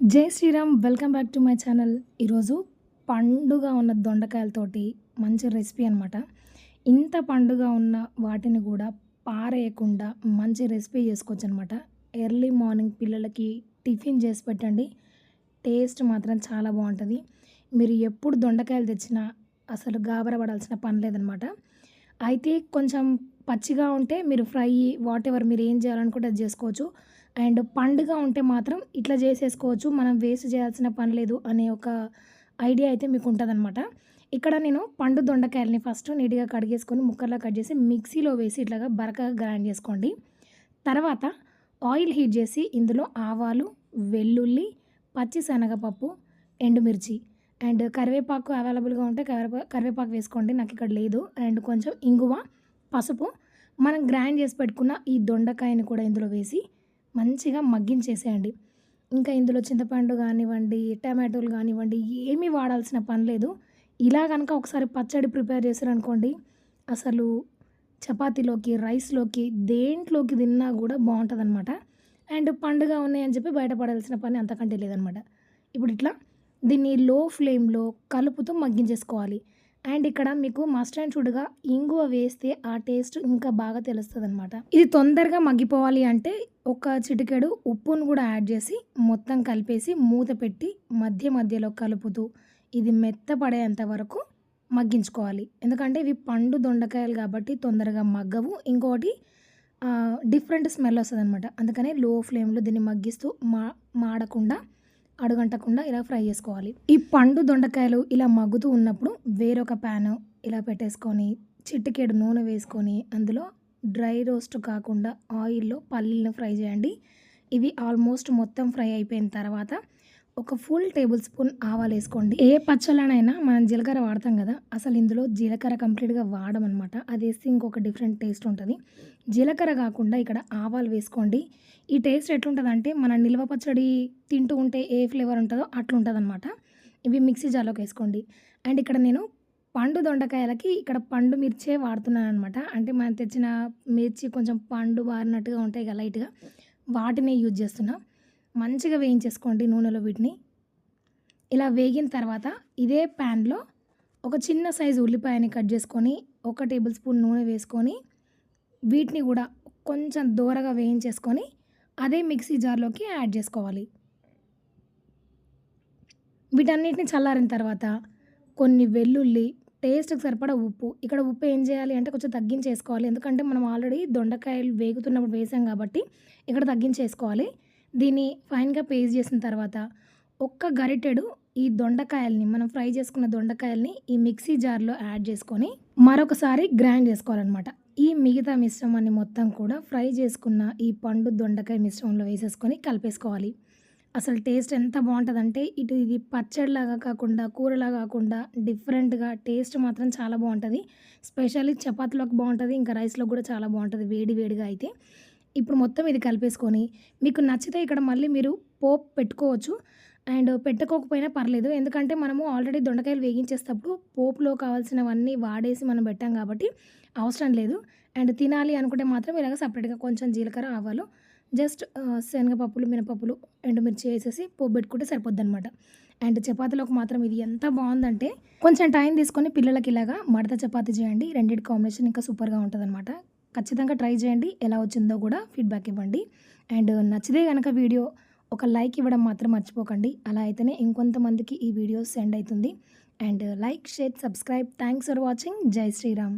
జై Sriram welcome back to my channel. ఈరోజు పండుగ ఉన్న దొండకాయలతోటి మంచి రెసిపీ అనమాట ఇంత పండుగ ఉన్న వాటిని కూడా పారేయకుండా మంచి రెసిపీ చేసుకోవచ్చు అనమాట ఎర్లీ మార్నింగ్ పిల్లలకి టిఫిన్ చేసి పెట్టండి. టేస్ట్ మాత్రం చాలా బాగుంటుంది. మీరు ఎప్పుడు దొండకాయలు తెచ్చినా అసలు గాబరపడాల్సిన పని లేదనమాట అయితే కొంచెం పచ్చిగా ఉంటే మీరు ఫ్రై వాట్ ఎవర్ మీరు ఏం చేయాలనుకుంటే అది చేసుకోవచ్చు. అండ్ పండుగ ఉంటే మాత్రం ఇట్లా చేసేసుకోవచ్చు. మనం వేస్ట్ చేయాల్సిన పని లేదు అనే ఒక ఐడియా అయితే మీకు ఉంటుందన్నమాట ఇక్కడ నేను పండు దొండకాయలని ఫస్ట్ నీట్గా కడిగేసుకొని ముక్కర్లా కట్ చేసి మిక్సీలో వేసి ఇట్లాగా బరకగా గ్రైండ్ చేసుకోండి. తర్వాత ఆయిల్ హీట్ చేసి ఇందులో ఆవాలు వెల్లుల్లి పచ్చి శనగపప్పు ఎండుమిర్చి అండ్ కరివేపాకు అవైలబుల్గా ఉంటే కరివేపా కరివేపాకు వేసుకోండి. నాకు ఇక్కడ లేదు. అండ్ కొంచెం ఇంగువ పసుపు. మనం గ్రైండ్ చేసి పెట్టుకున్న ఈ దొండకాయని కూడా ఇందులో వేసి మంచిగా మగ్గించేసేయండి. ఇంకా ఇందులో చింతపండు కానివ్వండి టమాటోలు కానివ్వండి ఏమీ వాడాల్సిన పని లేదు. ఇలా కనుక ఒకసారి పచ్చడి ప్రిపేర్ చేశారనుకోండి అసలు చపాతీలోకి రైస్లోకి దేంట్లోకి తిన్నా కూడా బాగుంటుంది అనమాట అండ్ పండుగ ఉన్నాయని చెప్పి బయటపడాల్సిన పని అంతకంటే లేదనమాట ఇప్పుడు ఇట్లా దీన్ని లో ఫ్లేమ్లో కలుపుతూ మగ్గించేసుకోవాలి. అండ్ ఇక్కడ మీకు మస్ట్ అండ్ షుడ్గా ఇంగువ వేస్తే ఆ టేస్ట్ ఇంకా బాగా తెలుస్తుంది అనమాట ఇది తొందరగా మగ్గిపోవాలి అంటే ఒక చిటికెడు ఉప్పును కూడా యాడ్ చేసి మొత్తం కలిపేసి మూత పెట్టి మధ్య మధ్యలో కలుపుతూ ఇది మెత్తపడేంత వరకు మగ్గించుకోవాలి. ఎందుకంటే ఇవి పండు దొండకాయలు కాబట్టి తొందరగా మగ్గవు. ఇంకోటి డిఫరెంట్ స్మెల్ వస్తుంది అనమాట అందుకనే లో ఫ్లేమ్లో దీన్ని మగ్గిస్తూ మా మాడకుండా అడుగంటకుండా ఇలా ఫ్రై చేసుకోవాలి. ఈ పండు దొండకాయలు ఇలా మగ్గుతూ ఉన్నప్పుడు వేరొక ప్యాన్ ఇలా పెట్టేసుకొని చిట్టికేడు నూనె వేసుకొని అందులో డ్రై రోస్ట్ కాకుండా ఆయిల్లో పల్లీలను ఫ్రై చేయండి. ఇవి ఆల్మోస్ట్ మొత్తం ఫ్రై అయిపోయిన తర్వాత ఒక ఫుల్ టేబుల్ స్పూన్ ఆవాలు వేసుకోండి. ఏ పచ్చళ్ళనైనా మనం జీలకర్ర వాడతాం కదా అసలు ఇందులో జీలకర్ర కంప్లీట్గా వాడమన్నమాట అది వేస్తే ఇంకొక డిఫరెంట్ టేస్ట్ ఉంటుంది. జీలకర్ర కాకుండా ఇక్కడ ఆవాలు వేసుకోండి. ఈ టేస్ట్ ఎట్లుంటుంది అంటే మన నిల్వ పచ్చడి తింటూ ఉంటే ఏ ఫ్లేవర్ ఉంటుందో అట్లుంటుంది అనమాట ఇవి మిక్సీ జార్లోకి వేసుకోండి. అండ్ ఇక్కడ నేను పండు దొండకాయలకి ఇక్కడ పండు మిర్చే వాడుతున్నాను అనమాట అంటే మనం తెచ్చిన మిర్చి కొంచెం పండు బారినట్టుగా ఉంటాయి కదా లైట్గా వాటినే యూజ్ చేస్తున్నాం. మంచిగా వేయించేసుకోండి నూనెలో వీటిని. ఇలా వేగిన తర్వాత ఇదే ప్యాన్లో ఒక చిన్న సైజు ఉల్లిపాయని కట్ చేసుకొని ఒక టేబుల్ స్పూన్ నూనె వేసుకొని వీటిని కూడా కొంచెం దూరగా వేయించేసుకొని అదే మిక్సీ జార్లోకి యాడ్ చేసుకోవాలి. వీటన్నిటిని చల్లారిన తర్వాత కొన్ని వెల్లుల్లి టేస్ట్కి సరిపడా ఉప్పు. ఇక్కడ ఉప్పు ఏం చేయాలి అంటే కొంచెం తగ్గించేసుకోవాలి. ఎందుకంటే మనం ఆల్రెడీ దొండకాయలు వేగుతున్నప్పుడు వేసాం కాబట్టి ఇక్కడ తగ్గించేసుకోవాలి. దీన్ని ఫైన్గా పేస్ట్ చేసిన తర్వాత ఒక్క గరిటెడు ఈ దొండకాయల్ని మనం ఫ్రై చేసుకున్న దొండకాయల్ని ఈ మిక్సీ జార్లో యాడ్ చేసుకొని మరొకసారి గ్రైండ్ చేసుకోవాలన్నమాట. ఈ మిగతా మిశ్రమాన్ని మొత్తం కూడా ఫ్రై చేసుకున్న ఈ పండు దొండకాయ మిశ్రమంలో వేసేసుకొని కలిపేసుకోవాలి. అసలు టేస్ట్ ఎంత బాగుంటుందంటే ఇటు ఇది పచ్చడిలాగా కాకుండా కూరలా కాకుండా డిఫరెంట్గా టేస్ట్ మాత్రం చాలా బాగుంటుంది. స్పెషల్లీ చపాతీలోకి బాగుంటుంది ఇంకా రైస్లో కూడా చాలా బాగుంటుంది వేడి వేడిగా అయితే. ఇప్పుడు మొత్తం ఇది కలిపేసుకొని మీకు నచ్చితే ఇక్కడ మళ్ళీ మీరు పోపు పెట్టుకోవచ్చు. అండ్ పెట్టుకోకపోయినా పర్లేదు. ఎందుకంటే మనము ఆల్రెడీ దొండకాయలు వేగించేటప్పుడు పోపులో కావాల్సినవన్నీ వాడేసి మనం పెట్టాం కాబట్టి అవసరం లేదు. అండ్ తినాలి అనుకుంటే మాత్రం ఇలాగ సపరేట్గా కొంచెం జీలకర్ర ఆవాలు జస్ట్ శనగపప్పులు మినపప్పులు ఎండుమిర్చి వేసేసి పోపు పెట్టుకుంటే సరిపోద్ది అనమాట అండ్ చపాతీలోకి మాత్రం ఇది ఎంత బాగుందంటే కొంచెం టైం తీసుకొని పిల్లలకి ఇలాగా మడత చపాతీ చేయండి. రెండింటి కాంబినేషన్ ఇంకా సూపర్గా ఉంటుంది అనమాట ఖచ్చితంగా ట్రై చేయండి. ఎలా వచ్చిందో కూడా ఫీడ్బ్యాక్ ఇవ్వండి. అండ్ నచ్చితే కనుక వీడియో ఒక లైక్ ఇవ్వడం మాత్రం మర్చిపోకండి. అలా అయితేనే ఇంకొంతమందికి ఈ వీడియో సెండ్ అవుతుంది. And like share subscribe. Thanks for watching. జై శ్రీరామ్.